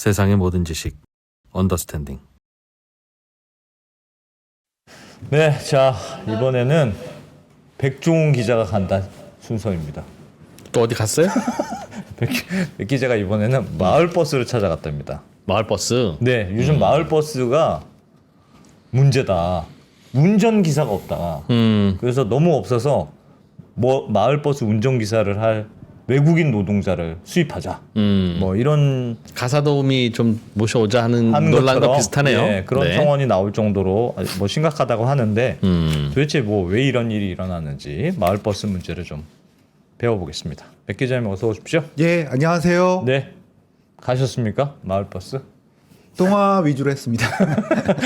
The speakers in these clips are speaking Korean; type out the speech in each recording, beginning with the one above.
세상의 모든 지식 언더스탠딩. 네, 자 이번에는 백종훈 기자가 간다 순서입니다. 또 어디 갔어요? 백, 백 기자가 이번에는 마을 버스를 찾아갔답니다. 마을 버스. 네, 요즘 마을 버스가 문제다. 운전 기사가 없다. 음, 그래서 너무 없어서 뭐 마을 버스 운전 기사를 할 외국인 노동자를 수입하자. 음. 뭐 이런 가사 도우미 좀 모셔오자 하는 하는 논란과 비슷하네요. 예, 그런 네. 청원이 나올 정도로 뭐 심각하다고 하는데 음, 도대체 뭐 왜 이런 일이 일어나는지 마을 버스 문제를 좀 배워보겠습니다. 백 기자님 어서 오십시오. 예, 안녕하세요. 네, 가셨습니까? 마을 버스 동화 위주로 했습니다.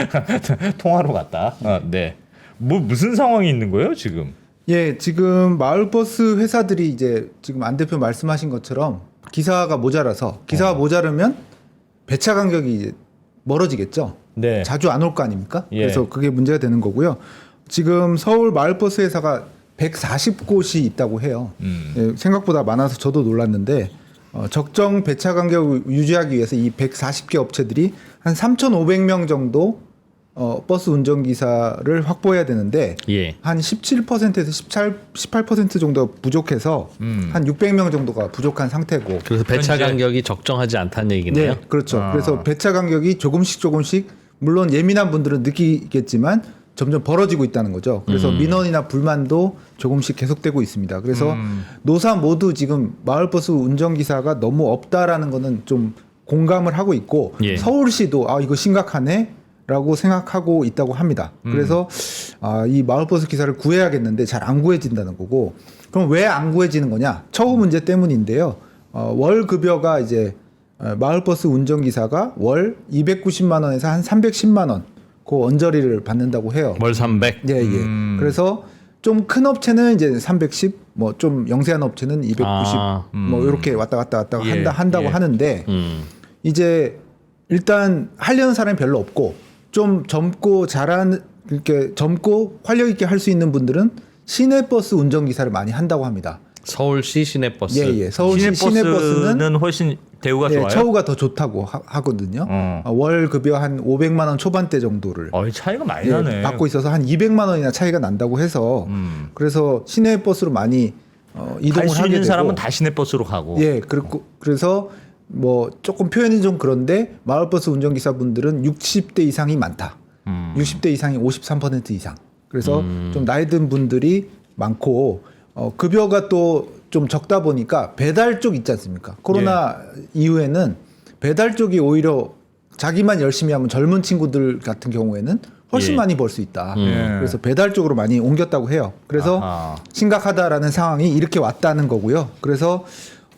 통화로 갔다. 아, 네. 뭐 무슨 상황이 있는 거예요 지금? 예, 지금 마을버스 회사들이 이제 지금 안 대표 말씀하신 것처럼 기사가 모자라서 기사가 어. 모자르면 배차 간격이 멀어지겠죠. 네. 자주 안 올 거 아닙니까? 예. 그래서 그게 문제가 되는 거고요. 지금 서울 마을버스 회사가 140곳이 있다고 해요. 음. 예, 생각보다 많아서 저도 놀랐는데 어, 적정 배차 간격을 유지하기 위해서 이 140개 업체들이 한 3,500명 정도 어, 버스 운전기사를 확보해야 되는데 예. 한 17%에서 18, 18% 정도 부족해서 음. 한 600명 정도가 부족한 상태고 그래서 배차 현재- 간격이 적정하지 않다는 얘기네요. 네, 그렇죠. 아. 그래서 배차 간격이 조금씩 조금씩 물론 예민한 분들은 느끼겠지만 점점 벌어지고 있다는 거죠. 그래서 음. 민원이나 불만도 조금씩 계속되고 있습니다. 그래서 음. 노사 모두 지금 마을버스 운전기사가 너무 없다라는 거는 좀 공감을 하고 있고 예. 서울시도 아 이거 심각하네 라고 생각하고 있다고 합니다. 음. 그래서 아, 이 마을버스 기사를 구해야겠는데 잘 안 구해진다는 거고 그럼 왜 안 구해지는 거냐? 처우 문제 때문인데요. 어, 월 급여가 이제 어, 마을버스 운전기사가 월 290만 원에서 한 310만 원, 그 언저리를 받는다고 해요. 월 300. 예, 예. 음. 그래서 좀 큰 업체는 이제 310, 뭐 좀 영세한 업체는 290, 아, 뭐 이렇게 왔다 갔다 왔다 예, 한다 한다고 예. 하는데 음. 이제 일단 하려는 사람이 별로 없고 좀 젊고 잘하는 이렇게 젊고 활력 있게 할 수 있는 분들은 시내버스 운전기사를 많이 한다고 합니다. 서울시 시내버스. 예, 예. 서울시 시내버스는 시내버스는 훨씬 대우가 예, 좋아요. 처우가 더 좋다고 하, 거든요 어. 월 급여 한 500만 원 초반대 정도를 어, 차이가 많이 예, 나네. 받고 있어서 한 200만 원이나 차이가 난다고 해서 음. 그래서 시내버스로 많이 어, 이동을 하게 있는 되고 사람은 다 시내버스로 가고. 예, 그리고 그래서 뭐 조금 표현이 좀 그런데 마을버스 운전기사분들은 60대 이상이 많다. 음. 60대 이상이 53% 이상. 그래서 좀 나이 든 분들이 많고 어, 급여가 또 좀 적다 보니까 배달 쪽 있지 않습니까? 코로나 예. 이후에는 배달 쪽이 오히려 자기만 열심히 하면 젊은 친구들 같은 경우에는 훨씬 예. 많이 벌 수 있다. 예. 그래서 배달 쪽으로 많이 옮겼다고 해요. 그래서 아하. 심각하다라는 상황이 이렇게 왔다는 거고요. 그래서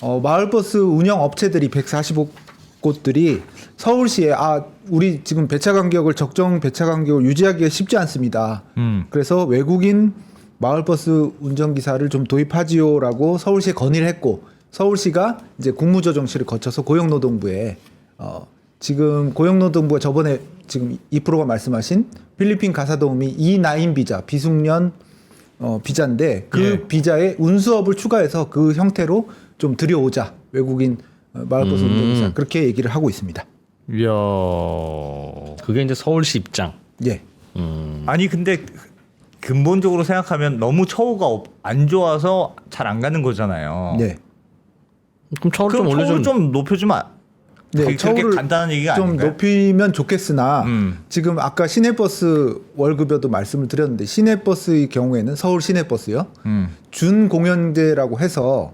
어, 마을버스 운영 업체들이 145곳들이 서울시에 아 우리 지금 배차 간격을 적정 배차 간격을 유지하기가 쉽지 않습니다. 음. 그래서 외국인 마을버스 운전기사를 좀 도입하지요라고 서울시에 건의를 했고 서울시가 이제 국무조정실을 거쳐서 고용노동부에 어, 지금 고용노동부가 저번에 지금 이 프로가 말씀하신 필리핀 가사도우미 이나인 비자 비숙련 어, 비자인데 그 예. 비자에 운수업을 추가해서 그 형태로 좀 들여오자 외국인 어, 마을버스 음. 운전기사 그렇게 얘기를 하고 있습니다. 이야. 그게 이제 서울시 입장. 예. 음. 아니 근데 근본적으로 생각하면 너무 처우가 없- 안 좋아서 잘 안 가는 거잖아요. 네. 그럼 처우를 좀 그럼 올려주면 좀 높여주면 안- 네, 처우를 간단한 얘기가 좀 아닌가요? 높이면 좋겠으나 음. 지금 아까 시내버스 월급여도 말씀을 드렸는데 시내버스의 경우에는 서울 시내버스요 음. 준공연제라고 해서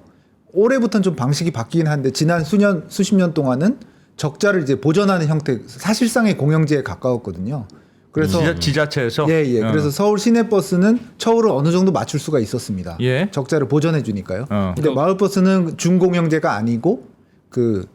올해부터는 좀 방식이 바뀌긴 한데 지난 수년 수십 년 동안은 적자를 이제 보전하는 형태 사실상의 공영제에 가까웠거든요. 그래서 지자, 지자 체에서 예, 예. 어. 그래서 서울 시내버스는 처우를 어느 정도 맞출 수가 있었습니다. 예. 적자를 보전해 주니까요. 어. 근데 마을버스는 준공영제가 아니고 그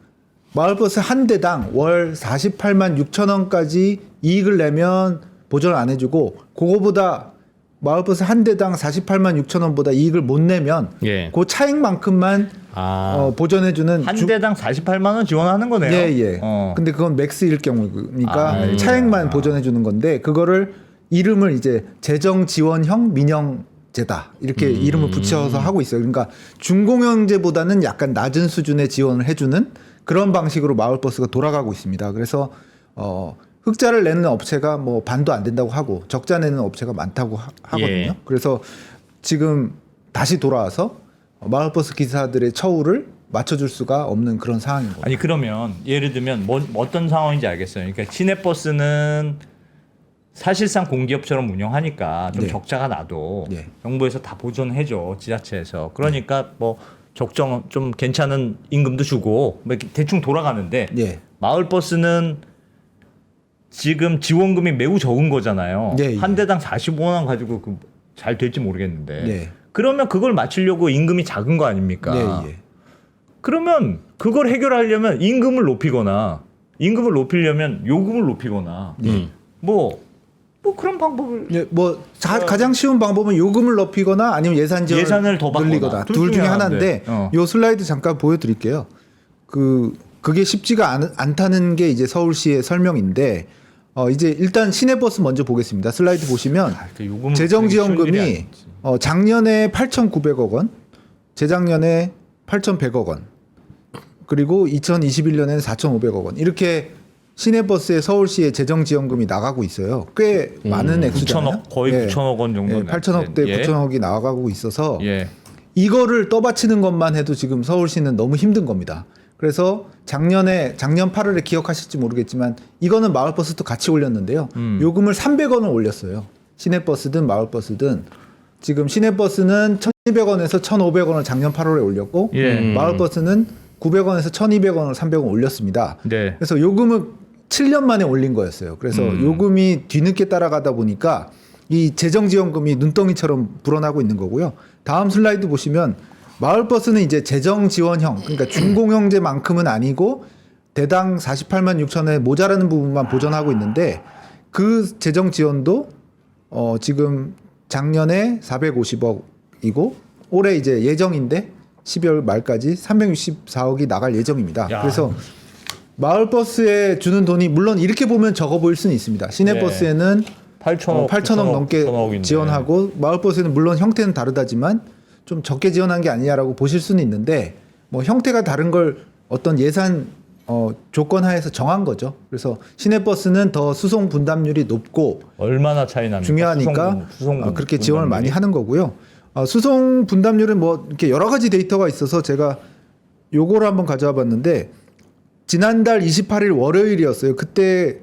마을버스 한 대당 월 48만 6천 원까지 이익을 내면 보전을 안 해주고 그거보다 마을버스 한 대당 48만 6천 원보다 이익을 못 내면 예. 그 차익만큼만 아. 어, 보전해주는 한 주- 대당 48만 원 지원하는 거네요. 예, 예. 어. 근데 그건 맥스일 경우니까 아, 차액만 보전해 주는 건데 그거를 이름을 이제 재정 지원형 민영제다. 이렇게 음. 이름을 붙여서 하고 있어요. 그러니까 중공영제보다는 약간 낮은 수준의 지원을 해 주는 그런 방식으로 마을버스가 돌아가고 있습니다. 그래서 어, 흑자를 내는 업체가 뭐 반도 안 된다고 하고 적자 내는 업체가 많다고 하, 거든요 예. 그래서 지금 다시 돌아와서 마을버스 기사들의 처우를 맞춰줄 수가 없는 그런 상황인 거예요. 아니 그러면 예를 들면 뭐, 어떤 상황인지 알겠어요. 그러니까 시내버스는 사실상 공기업처럼 운영하니까 좀 네. 적자가 나도 네. 정부에서 다 보존해줘 지자체에서. 그러니까 뭐 적정 좀 괜찮은 임금도 주고 뭐 이렇게 대충 돌아가는데 예. 마을버스는 지금 지원금이 매우 적은 거잖아요. 네, 예. 한 대당 45만 원 가지고 그 잘 될지 모르겠는데. 네. 그러면 그걸 맞추려고 임금이 작은 거 아닙니까? 예, 예. 그러면 그걸 해결하려면 임금을 높이거나 임금을 높이려면 요금을 높이거나 음. 뭐, 뭐 그런 방법을 예, 뭐 자, 가장 쉬운 방법은 요금을 높이거나 아니면 예산 지원을 예산을 더. 늘리거나 둘둘 중에. 하나인데 어. 요 슬라이드 잠깐 보여드릴게요. 그 그게 쉽지가 않, 않다는 게 이제 서울시의 설명인데 어, 이제 일단 시내버스 먼저 보겠습니다. 슬라이드 보시면 그 요금을 재정지원금이. 어, 작년에 8,900억 원, 재작년에 8,100억 원, 그리고 2021년에는 4,500억 원 이렇게 시내버스에 서울시의 재정지원금이 나가고 있어요. 꽤 많은 액수잖아요. 9천억 거의 예. 9천억 원 정도 예, 8천억대 예. 9천억이 나가고 있어서 예. 이거를 떠받치는 것만 해도 지금 서울시는 너무 힘든 겁니다. 그래서 작년에 작년 8월에 기억하실지 모르겠지만 이거는 마을버스도 같이 올렸는데요. 음. 요금을 300원을 올렸어요. 시내버스든 마을버스든 지금 시내버스는 1,200원에서 1,500원을 작년 8월에 올렸고 예. 음. 마을버스는 900원에서 1,200원을 300원 올렸습니다. 네. 그래서 요금을 7년 만에 올린 거였어요. 그래서 음. 요금이 뒤늦게 따라가다 보니까 이 재정 지원금이 눈덩이처럼 불어나고 있는 거고요. 다음 슬라이드 보시면 마을버스는 이제 재정 지원형, 그러니까 준공영제만큼은 아니고 대당 48만 6천에 모자라는 부분만 보전하고 있는데 그 재정 지원도 어 지금 작년에 450억이고 올해 이제 예정인데 12월 말까지 364억이 나갈 예정입니다. 야. 그래서 마을버스에 주는 돈이 물론 이렇게 보면 적어 보일 수는 있습니다. 시내버스에는 8천억, 어, 8천억 넘게 9천억인데. 지원하고 마을버스는 물론 형태는 다르다지만 좀 적게 지원한 게 아니냐라고 보실 수는 있는데 뭐 형태가 다른 걸 어떤 예산 어, 조건 하에서 정한 거죠. 그래서 시내버스는 더 수송 분담률이 높고 얼마나 차이 납니까? 중요하니까 수송, 수송 어, 그렇게 지원을 분담률이? 많이 하는 거고요. 어, 수송 분담률은 뭐 이렇게 여러 가지 데이터가 있어서 제가 요거를 한번 가져와 봤는데 지난달 28일 월요일이었어요. 그때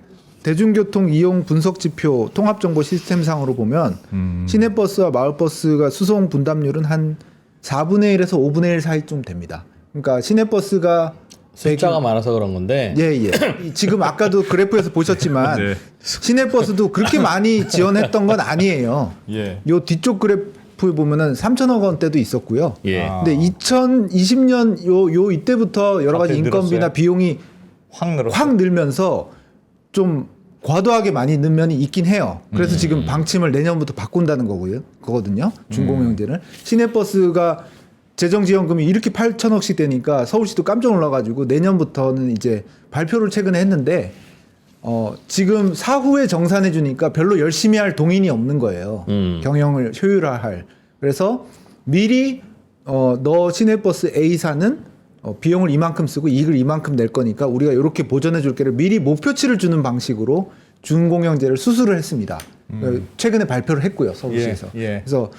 대중교통 이용 분석 지표 통합 정보 시스템상으로 보면 음. 시내버스와 마을버스가 수송 분담률은 한 4분의 1에서 5분의 1 사이쯤 됩니다. 그러니까 시내버스가 숫자가 많아서 그런 건데 예, 예. 이- 지금 아까도 그래프에서 보셨지만 네. 시내버스도 그렇게 많이 지원했던 건 아니에요. 예. 요 뒤쪽 그래프 보면은 3천억 원대도 있었고요. 예. 아. 근데 2020년 요, 요 이때부터 여러 가지 갑자기 인건비나 늘었어요? 비용이 확 늘었어. 확 늘면서 좀 과도하게 많이 는 면이 있긴 해요. 그래서 음. 지금 방침을 내년부터 바꾼다는 거고요. 그거든요. 준공영제를 시내버스가 재정지원금이 이렇게 8천억씩 되니까 서울시도 깜짝 놀라가지고 내년부터는 이제 발표를 최근에 했는데 어 지금 사후에 정산해 주니까 별로 열심히 할 동인이 없는 거예요. 음. 경영을 효율화할. 그래서 미리 어 너 시내버스 A사는 어, 비용을 이만큼 쓰고 이익을 이만큼 낼 거니까 우리가 이렇게 보전해 줄 게를 미리 목표치를 주는 방식으로 준공영제를 수술을 했습니다. 어, 최근에 발표를 했고요 서울시에서. 음. 예, 예. 그래서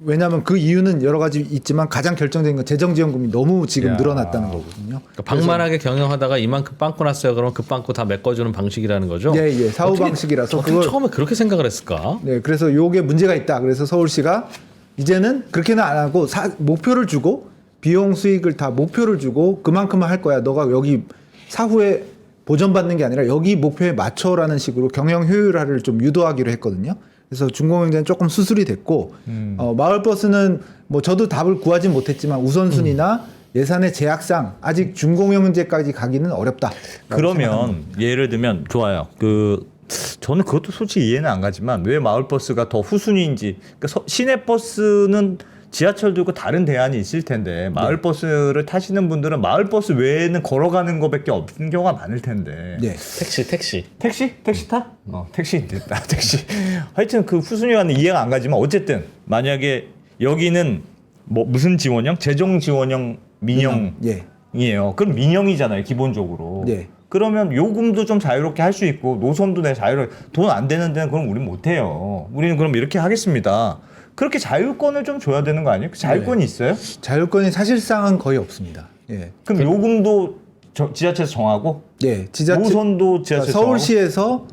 왜냐하면 그 이유는 여러 가지 있지만 가장 결정적인 건 재정지원금이 너무 지금 야. 늘어났다는 거거든요. 그러니까 방만하게 경영하다가 이만큼 빵꾸 났어요. 그러면 그 빵꾸 다 메꿔주는 방식이라는 거죠. 예, 예. 사후 어떻게- 방식이라서 어떻게 그걸 처음에 그렇게 생각을 했을까? 네, 그래서 요게 문제가 있다. 그래서 서울시가 이제는 그렇게는 안 하고 사- 목표를 주고 비용 수익을 다 목표를 주고 그만큼만 할 거야. 너가 여기 사후에 보전받는 게 아니라 여기 목표에 맞춰라는 식으로 경영 효율화를 좀 유도하기로 했거든요. 그래서 중공영제는 조금 수술이 됐고 음. 어, 마을버스는 뭐 저도 답을 구하진 못했지만 우선순위나 예산의 제약상 아직 중공영제까지 가기는 어렵다. 그러면 예를 들면 좋아요. 그 저는 그것도 솔직히 이해는 안 가지만 왜 마을버스가 더 후순위인지 그러니까 서- 시내버스는 지하철도 있고 다른 대안이 있을 텐데 마을버스를 타시는 분들은 마을버스 외에는 걸어가는 것밖에 없는 경우가 많을 텐데 네. 택시, 택시. 택시? 택시 타? 어, 택시 됐다. 택시. 하여튼 그 후순위와는 이해가 안 가지만 어쨌든 만약에 여기는 뭐 무슨 지원형? 재정 지원형 민영 예. 민영이에요. 그럼 민영이잖아요, 기본적으로. 네. 그러면 요금도 좀 자유롭게 할 수 있고 노선도 내 자유롭게 돈 안 되는 데는 그럼 우린 못 해요. 우리는 그럼 이렇게 하겠습니다. 그렇게 자율권을 좀 줘야 되는 거 아니에요? 그 자율권이 있어요? 자율권이 사실상은 거의 없습니다. 예. 그럼 요금도 저- 지자체에서 정하고 예. 지자체 노선도 지자체에서 그러니까 서울시에서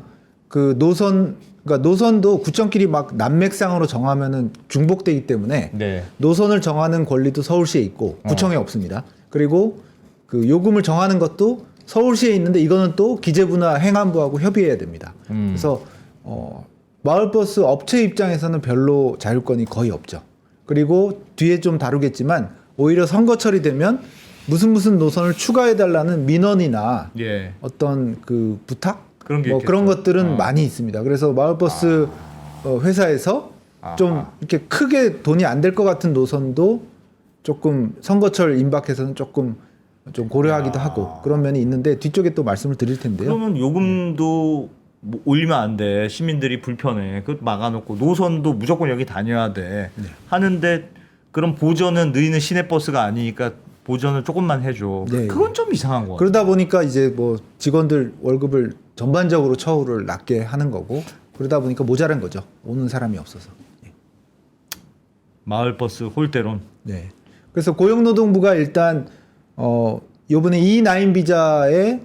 그 노선 그러니까 노선도 구청끼리 막 난맥상으로 정하면은 중복되기 때문에 정하고? 네. 노선을 정하는 권리도 서울시에 있고 구청에 없습니다. 그리고 그 요금을 정하는 것도 서울시에 있는데 이거는 또 기재부나 행안부하고 협의해야 됩니다. 음. 그래서 어 마을버스 업체 입장에서는 별로 자율권이 거의 없죠. 그리고 뒤에 좀 다루겠지만 오히려 선거철이 되면 무슨 무슨 노선을 추가해 달라는 민원이나 예. 어떤 그 부탁 그런 게뭐 있겠죠. 그런 것들은 어. 많이 있습니다. 그래서 마을버스 어, 회사에서 아하. 좀 이렇게 크게 돈이 안 될 것 같은 노선도 조금 선거철 임박해서는 조금 좀 고려하기도 하고 그런 면이 있는데 뒤쪽에 또 말씀을 드릴 텐데요. 그러면 요금도 뭐 올리면 안 돼. 시민들이 불편해. 그 막아놓고 노선도 무조건 여기 다녀야 돼. 네. 하는데 그럼 보전은 너희는 시내버스가 아니니까 보전을 조금만 해줘. 네. 그건 좀 이상한 거 같아. 그러다 보니까 이제 뭐 직원들 월급을 전반적으로 처우를 낮게 하는 거고 그러다 보니까 모자란 거죠. 오는 사람이 없어서. 마을버스 홀대론. 네. 그래서 고용노동부가 일단 어 요번에 E9 비자에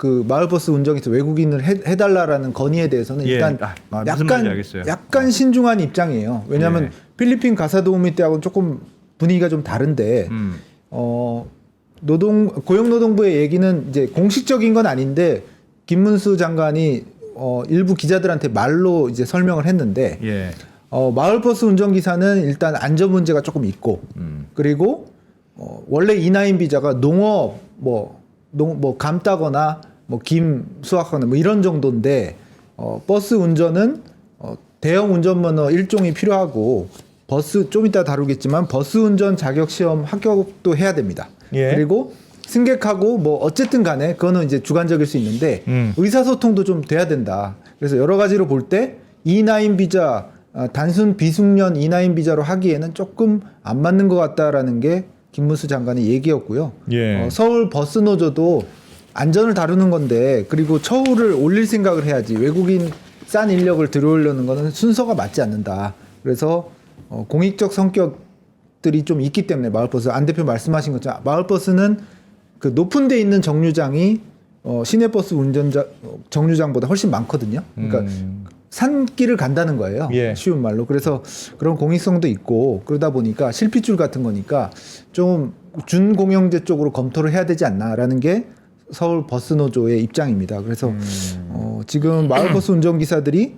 그 마을버스 운정에서 외국인을 해, 해달라라는 건의에 대해서는 예. 일단 아, 아, 약간. 약간 신중한 입장이에요. 왜냐하면 예. 필리핀 가사 도우미 때하고는 조금 분위기가 좀 다른데 음. 어 노동 고용노동부의 얘기는 이제 공식적인 건 아닌데 김문수 장관이 어 일부 기자들한테 말로 이제 설명을 했는데 예. 어 마을버스 운전기사는 일단 안전 문제가 조금 있고 음. 그리고 어, 원래 이나인 비자가 농업 뭐 농 뭐 감따거나 뭐김 수확하거나 뭐 이런 정도인데 어, 버스 운전은 어, 대형 운전면허 일종이 필요하고 버스 좀 이따 다루겠지만 버스 운전 자격 시험 합격도 해야 됩니다. 예. 그리고 승객하고 뭐 어쨌든 간에 그거는 이제 주관적일 수 있는데 음. 의사소통도 좀 돼야 된다. 그래서 여러 가지로 볼 때 E9 비자 아, 단순 비숙련 E9 비자로 하기에는 조금 안 맞는 것 같다라는 게 김문수 장관의 얘기였고요. 예. 어, 서울 버스 노조도 안전을 다루는 건데 그리고 처우를 올릴 생각을 해야지 외국인 싼 인력을 들어오려는 거는 순서가 맞지 않는다. 그래서 어, 공익적 성격들이 좀 있기 때문에 마을버스 안 대표 말씀하신 것처럼 마을버스는 그 높은 데 있는 정류장이 어, 시내버스 운전자 어, 정류장보다 훨씬 많거든요. 그러니까 음. 산길을 간다는 거예요. 예. 쉬운 말로. 그래서 그런 공익성도 있고 그러다 보니까 실핏줄 같은 거니까 좀 준공영제 쪽으로 검토를 해야 되지 않나라는 게 서울 버스 노조의 입장입니다. 그래서 음. 어, 지금 마을버스 운전기사들이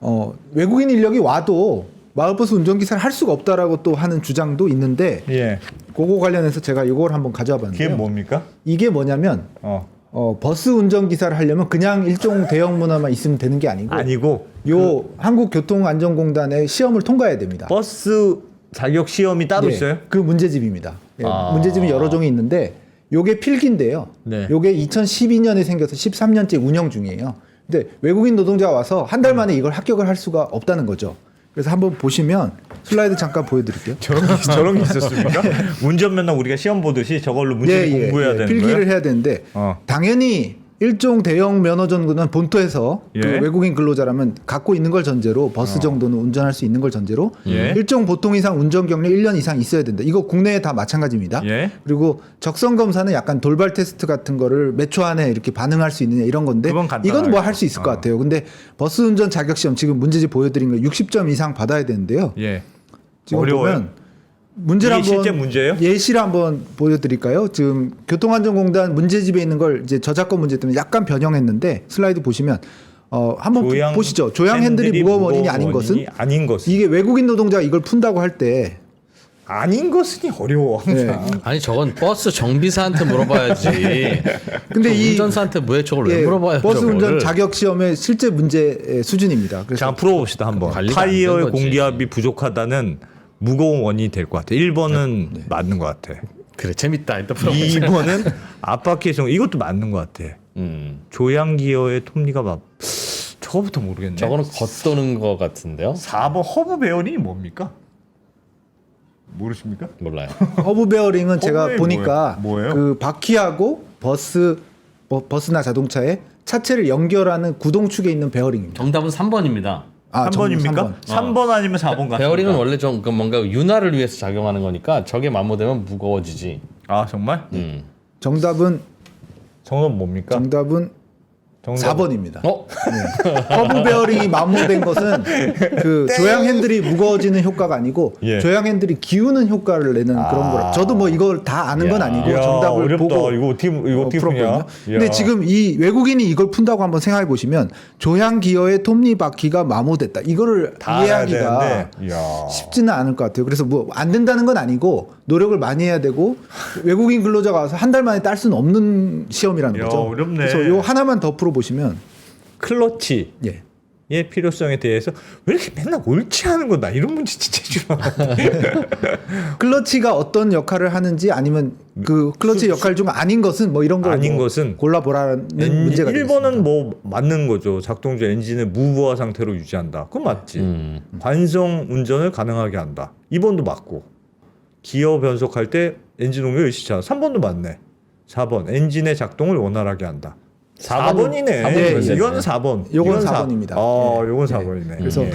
어, 외국인 인력이 와도 마을버스 운전기사를 할 수가 없다라고 또 하는 주장도 있는데 예. 그거 관련해서 제가 이걸 한번 가져와 그게 봤는데요. 뭡니까? 이게 뭐냐면 어. 어, 버스 운전기사를 하려면 그냥 일종 대형 문화만 있으면 되는 게 아니고 아니고 요 한국교통안전공단의 시험을 통과해야 됩니다. 버스 자격 시험이 따로 네, 있어요? 그 문제집입니다. 예, 아. 문제집이 여러 종이 있는데 요게 필기인데요. 네. 요게 2012년에 생겨서 13년째 운영 중이에요. 근데 외국인 노동자가 와서 한 달 만에 이걸 합격을 할 수가 없다는 거죠. 그래서 한번 보시면 슬라이드 잠깐 보여드릴게요. 저런 게, 저런 게 있었습니까? 운전면허 우리가 시험 보듯이 저걸로 문제 공부해야 되는 필기를 거예요? 해야 되는데 어. 당연히 일종 대형 면허 정도는 본토에서 그 예. 어. 외국인 근로자라면 갖고 있는 걸 전제로 버스 정도는 운전할 수 있는 걸 전제로 예. 일종 보통 이상 운전 경력 1년 이상 있어야 된다. 이거 국내에 다 마찬가지입니다. 예. 그리고 적성 검사는 약간 돌발 테스트 같은 거를 몇 초 안에 이렇게 반응할 수 있느냐 이런 건데. 이건 뭐 할 수 있을 것 어. 같아요. 근데 버스 운전 자격 시험 지금 문제집 보여드린 거 60점 이상 받아야 되는데요. 예. 지금 어려워요? 보면 문제를 이게 한번 실제 문제예요? 예시를 한번 보여드릴까요? 지금 교통안전공단 문제집에 있는 걸 이제 저작권 문제 때문에 약간 변형했는데 슬라이드 보시면 어 한번 조향 보시죠. 조향 핸들이 무거운 원인이 아닌 것은 아닌 것은 이게 외국인 노동자가 이걸 푼다고 할 때 아닌 것은이 어려워 항상. 아니 저건 버스 정비사한테 물어봐야지. 근데 저이 운전사한테 왜 저걸 왜 예, 물어봐요? 버스 저거를. 운전 자격 시험의 실제 문제 수준입니다. 그래서 자 풀어봅시다 한번. 관리가 안된 타이어의 거지. 공기압이 부족하다는 무거운 원인이 될 것 같아. 1번은 네. 맞는 것 같아. 그래 재밌다. 풀어보자. 2번은 압박계성 이것도 맞는 것 같아. 음, 조향 기어의 톱니가 막 저거부터 모르겠네. 저거는 겉도는 거 같은데요. 4번 허브 배열이 뭡니까? 모르십니까? 몰라요. 허브 베어링은 제가 보니까 뭐예요? 뭐예요? 그 바퀴하고 버스 버, 버스나 자동차의 차체를 연결하는 구동축에 있는 베어링입니다. 정답은 3번입니다. 아, 3번입니까? 삼 번. 3번 아니면 4번 같습니다. 베어링은 원래 좀 그 뭔가 윤활을 위해서 작용하는 거니까 저게 마모되면 무거워지지. 아 정말? 음. 정답은 정답 뭡니까? 정답은 정답 4번입니다. 어? 허브 베어링이 마모된 것은 그 조향 핸들이 무거워지는 효과가 아니고 예. 조향 핸들이 기우는 효과를 내는 그런 거라. 저도 뭐 이걸 다 아는 건 야. 아니고 정답을 어렵다. 보고 이거 어떻게 이거 어, 어떻게 풀었거든요. 푸냐? 근데. 지금 이 외국인이 이걸 푼다고 한번 생각해 보시면 조향 기어의 톱니바퀴가 마모됐다. 이거를 이해하기가. 쉽지는 않을 것 같아요. 그래서 뭐 안 된다는 건 아니고 노력을 많이 해야 되고 외국인 근로자가 와서 한 달 만에 딸 수는 없는 시험이라는 야, 거죠. 어렵네. 그래서 요 하나만 더 풀어 보시면 클러치의 예. 필요성에 대해서 왜 이렇게 맨날 옳지 않은 거나 이런 문제 진짜 싫어. 클러치가 어떤 역할을 하는지 아니면 그 클러치 역할 중 아닌 것은 뭐 이런 걸 아닌 뭐 것은 골라보라는 문제가 1번은 뭐 맞는 거죠. 작동 중 엔진을 무부하 상태로 유지한다. 그건 맞지. 음. 관성 운전을 가능하게 한다. 2번도 맞고. 기어 변속할 때 엔진 동력 의시차. 3번도 맞네. 4번 엔진의 작동을 원활하게 한다. 4번이네. 4번 예, 예. 이거는 4번. 요건 이건 사- 4번입니다. 아, 예. 요건 예. 4번이네. 그래서 예.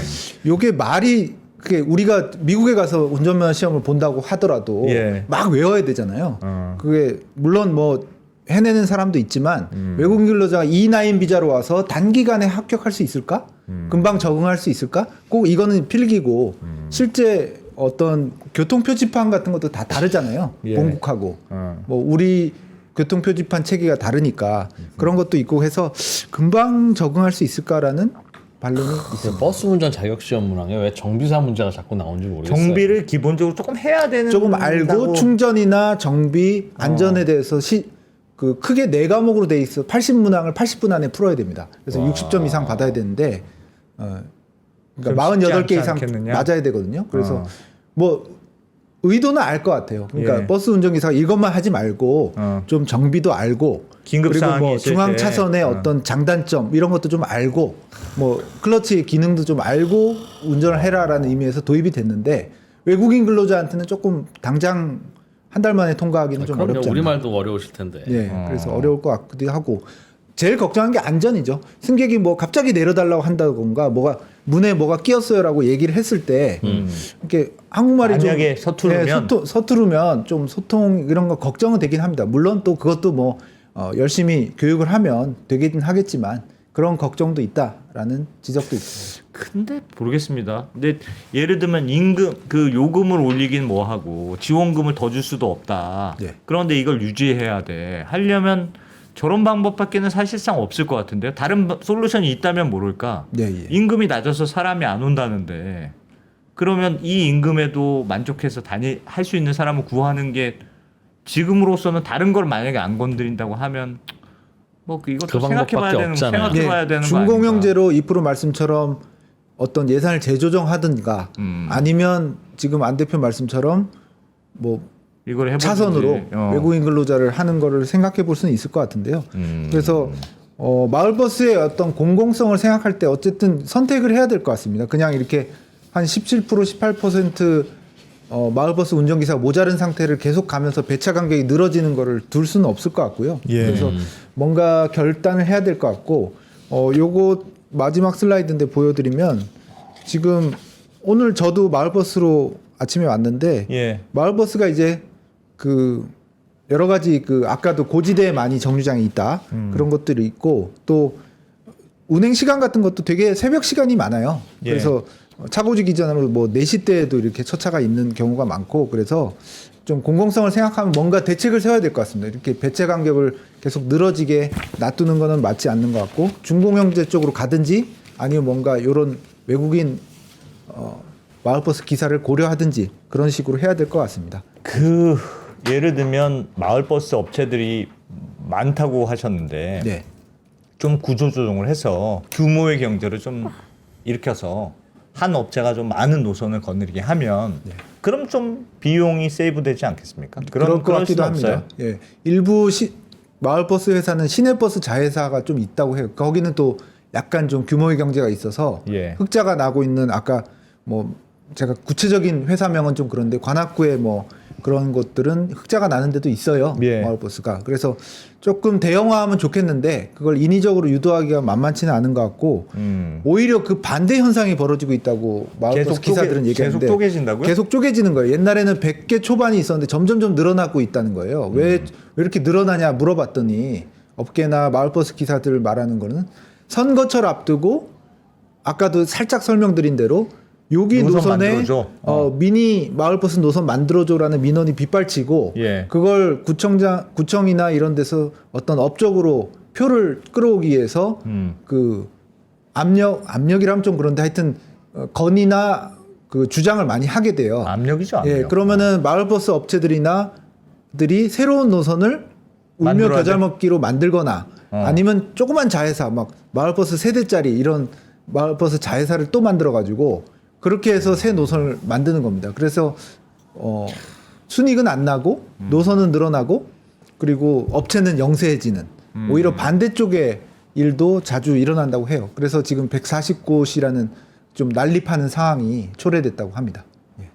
요게 말이 그게 우리가 미국에 가서 운전면허 시험을 본다고 하더라도 예. 막 외워야 되잖아요. 어. 그게 물론 뭐 해내는 사람도 있지만 음. 외국인 근로자가 E9 비자로 와서 단기간에 합격할 수 있을까? 음. 금방 적응할 수 있을까? 꼭 이거는 필기고 실제 어떤 교통 표지판 같은 것도 다 다르잖아요. 예. 본국하고 어. 뭐 우리 교통 표지판 체계가 다르니까 그런 것도 있고 해서 금방 적응할 수 있을까라는 반론이 있습니다. 버스 운전 자격 시험 문항에 왜 정비사 문제가 자꾸 나온지 모르겠어요. 정비를 기본적으로 조금 해야 되는 조금 알고 충전이나 정비 안전에 대해서 시, 그 크게 네 과목으로 돼 있어 80 문항을 80분 안에 풀어야 됩니다. 그래서 60점 이상 받아야 되는데 어, 그러니까 좀 쉽지 48개 않지 이상 않겠느냐? 맞아야 되거든요. 그래서 어. 뭐 의도는 알 것 같아요. 그러니까 예. 버스 운전기사가 이것만 하지 말고 어. 좀 정비도 알고 긴급 그리고 뭐 있을 중앙 때. 차선의 어. 어떤 장단점 이런 것도 좀 알고 뭐 클러치 기능도 좀 알고 운전을 해라라는 의미에서 도입이 됐는데 외국인 근로자한테는 조금 당장 한 달 만에 통과하기는 좀 그럼요. 않나. 우리말도 어려우실 텐데. 예, 어. 그래서 어려울 것 같기도 하고 제일 걱정한 게 안전이죠. 승객이 뭐 갑자기 내려달라고 한다던가 뭐가 문에 뭐가 끼었어요라고 얘기를 했을 때 이렇게 한국말이 좀 만약에 서투르면? 예, 서투, 서투르면 좀 소통 이런 거 걱정은 되긴 합니다. 물론 또 그것도 뭐 어, 열심히 교육을 하면 되긴 하겠지만 그런 걱정도 있다라는 지적도 있습니다. 근데 모르겠습니다. 근데 예를 들면 임금 그 요금을 올리긴 뭐 하고 지원금을 더 줄 수도 없다. 네. 그런데 이걸 유지해야 돼. 하려면 저런 방법밖에는 사실상 없을 것 같은데요. 다른 바- 솔루션이 있다면 모를까. 예, 예. 임금이 낮아서 사람이 안 온다는데 그러면 이 임금에도 만족해서 다니 할 수 있는 사람을 구하는 게 지금으로서는 다른 걸 만약에 안 건드린다고 하면 뭐 이것도 그 생각해봐야 방법밖에 되는 없잖아요. 생각해봐야 예, 되는. 준공영제로 2% 말씀처럼 어떤 예산을 재조정하든가 음. 아니면 지금 안 대표 말씀처럼 뭐 이걸 해보든지. 차선으로 어. 외국인 근로자를 하는 거를 생각해 볼 수는 있을 것 같은데요. 음. 그래서 어, 마을버스의 어떤 공공성을 생각할 때 어쨌든 선택을 해야 될 것 같습니다. 그냥 이렇게 한 17% 18% 어, 마을버스 운전기사가 모자른 상태를 계속 가면서 배차 간격이 늘어지는 거를 둘 수는 없을 것 같고요. 예. 그래서 뭔가 결단을 해야 될 것 같고 어, 요거 마지막 슬라이드인데 보여드리면 지금 오늘 저도 마을버스로 아침에 왔는데 예. 마을버스가 이제 그 여러 가지 그 아까도 고지대에 많이 정류장이 있다 그런 것들이 있고 또 운행 시간 같은 것도 되게 새벽 시간이 많아요. 예. 그래서 차고지 기전으로 뭐 4시 때에도 이렇게 첫차가 있는 경우가 많고 그래서 좀 공공성을 생각하면 뭔가 대책을 세워야 될 것 같습니다. 이렇게 배차 간격을 계속 늘어지게 놔두는 거는 맞지 않는 것 같고 중공영제 쪽으로 가든지 아니면 뭔가 이런 외국인 어, 마을버스 기사를 고려하든지 그런 식으로 해야 될 것 같습니다. 그 예를 들면 마을버스 업체들이 많다고 하셨는데 네. 좀 구조조정을 해서 규모의 경제를 좀 일으켜서 한 업체가 좀 많은 노선을 거느리게 하면 그럼 좀 비용이 세이브되지 않겠습니까? 그럴 것 그럴 같기도 합니다. 예. 일부 시, 마을버스 회사는 시내버스 자회사가 좀 있다고 해요. 거기는 또 약간 좀 규모의 경제가 있어서 예. 흑자가 나고 있는 아까 뭐 제가 구체적인 회사명은 좀 그런데 관악구에 뭐 그런 것들은 흑자가 나는 데도 있어요. 예. 마을버스가. 그래서 조금 대형화하면 좋겠는데 그걸 인위적으로 유도하기가 만만치는 않은 것 같고 음. 오히려 그 반대 현상이 벌어지고 있다고 마을버스 기사들은 얘기하는데 계속 쪼개진다고요? 계속 쪼개지는 거예요. 옛날에는 100개 초반이 있었는데 점점점 늘어나고 있다는 거예요. 왜, 음. 왜 이렇게 늘어나냐 물어봤더니 업계나 마을버스 기사들 말하는 거는 선거철 앞두고 아까도 살짝 설명드린 대로 여기 노선 노선에 만들어줘. 어, 미니 마을버스 노선 만들어줘라는 민원이 빗발치고 예. 그걸 구청장 구청이나 이런 데서 어떤 업적으로 표를 끌어오기 위해서 음. 그 압력 압력이라면 좀 그런데 하여튼 어, 건의나 그 주장을 많이 하게 돼요. 압력이죠. 압력. 예, 그러면은 마을버스 업체들이나 들이 새로운 노선을 울며 만들어야 돼? 먹기로 만들거나 어. 아니면 조그만 자회사 막 마을버스 세 대짜리 이런 마을버스 자회사를 또 만들어 가지고 그렇게 해서 새 노선을 만드는 겁니다. 그래서 어 순익은 안 나고 음. 노선은 늘어나고 그리고 업체는 영세해지는 음. 오히려 반대쪽의 일도 자주 일어난다고 해요. 그래서 지금 140곳이라는 좀 난립하는 상황이 초래됐다고 합니다. 예.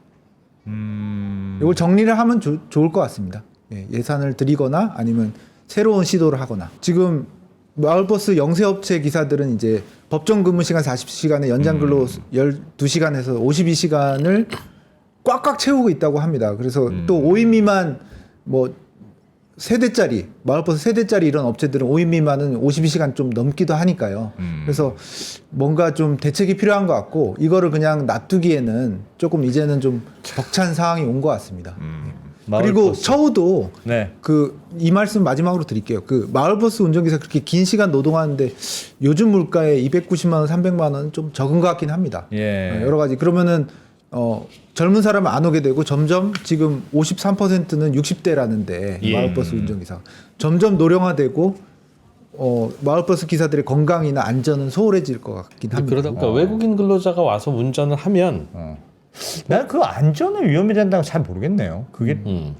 음. 이걸 정리를 하면 조- 좋을 것 같습니다. 예, 예산을 드리거나 아니면 새로운 시도를 하거나 지금 마을버스 영세업체 기사들은 이제 법정 근무 시간 40시간에 연장 근로 12시간에서 52시간을 꽉꽉 채우고 있다고 합니다. 그래서 또 5인 미만 뭐 세대짜리 마을버스 세대짜리 이런 업체들은 5인 미만은 52시간 좀 넘기도 하니까요. 그래서 뭔가 좀 대책이 필요한 것 같고 이거를 그냥 놔두기에는 조금 이제는 좀 벅찬 상황이 온 것 같습니다. 그리고. 처우도 네. 그이 말씀 마지막으로 드릴게요. 그 마을버스 운전기사 그렇게 긴 시간 노동하는데 요즘 물가에 290만 원, 300만 원은 좀 적은 것 같긴 합니다. 예. 어, 여러 가지 그러면은 어 젊은 사람은 안 오게 되고 점점 지금 53%는 60대라는데 예. 마을버스 운전기사 점점 노령화되고 어 마을버스 기사들의 건강이나 안전은 소홀해질 것 같긴 합니다. 그러다 보니까 외국인 근로자가 와서 운전을 하면 어. 난 그 안전은 위험이 된다고 잘 모르겠네요. 그게 음,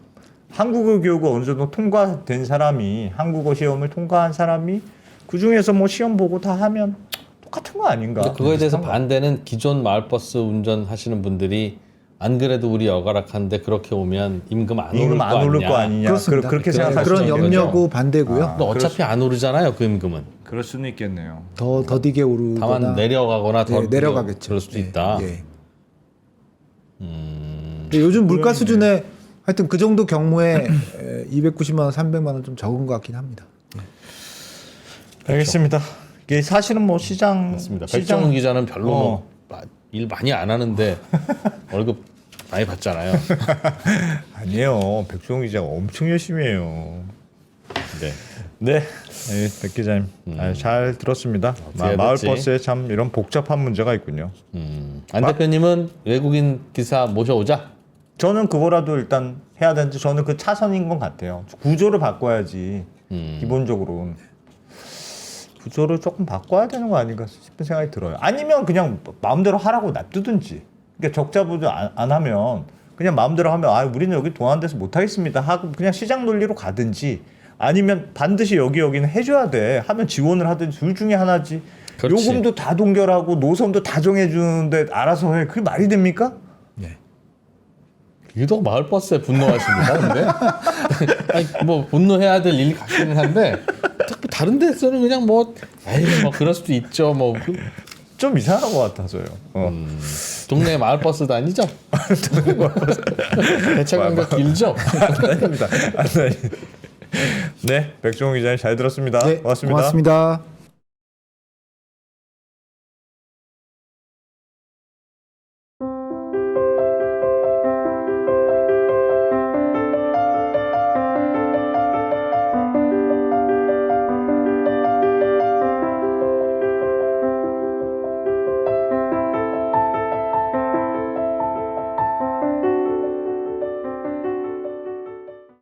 한국어 교육을 어느 정도 통과된 사람이 한국어 시험을 통과한 사람이 그 중에서 뭐 시험 보고 다 하면 똑같은 거 아닌가? 근데 그거에 대해서 거. 반대는 기존 마을버스 운전하시는 분들이 안 그래도 우리 여가락한데 그렇게 오면 임금 안 오를 임금 거안 오를 아니냐. 거 아니냐? 그렇습니다. 그, 렇게 그런- 생각할 그런 수도 있겠죠. 염려고 반대고요. 아. 근데 어차피 안 오르잖아요 그 임금은. 그럴 수는 있겠네요. 더 더디게 오르거나 다만 내려가거나 더 네, 내려가겠죠. 그럴 수도 예, 있다. 예. 음, 근데 요즘 물가 수준에 하여튼 그 정도 경무에 290만 원, 300만 원 좀 적은 것 같긴 합니다. 알겠습니다. 이게 사실은 뭐 시장 맞습니다. 시장 백정훈 기자는 별로 어. 뭐일 많이 안 하는데 월급 많이 받잖아요. 아니에요. 백종원 기자가 엄청 열심히 해요. 네. 네, 네, 백 기자님 아, 잘 들었습니다. 마, 마을. 버스에 참 이런 복잡한 문제가 있군요. 음, 안 대표님은 외국인 기사 모셔오자. 저는 그거라도 일단 해야 되는데 저는 그 차선인 것 같아요. 구조를 바꿔야지 음. 기본적으로 구조를 조금 바꿔야 되는 거 아닌가 싶은 생각이 들어요. 아니면 그냥 마음대로 하라고 놔두든지. 그러니까 적자부도 안, 안 하면 그냥 마음대로 하면 아 우리는 여기 동안돼서 못 하겠습니다 하고 그냥 시장 논리로 가든지 아니면 반드시 여기 여기는 해줘야 돼 하면 지원을 하든지 둘 중에 하나지. 그렇지. 요금도 다 동결하고 노선도 다 정해주는데 알아서 해. 그게 말이 됩니까? 유독 마을버스에 분노하십니다. 근데 아니, 뭐 분노해야 될 일이 같기는 한데 자꾸 다른 데서는 그냥 뭐 에이 뭐 그럴 수도 있죠. 뭐 그, 좀 이상한 것 같아서요. 어. 음, 동네 마을버스 다니죠? 대차 간격 길죠? 아닙니다. 네, 백종원 기자님 잘 들었습니다. 네, 고맙습니다. 고맙습니다.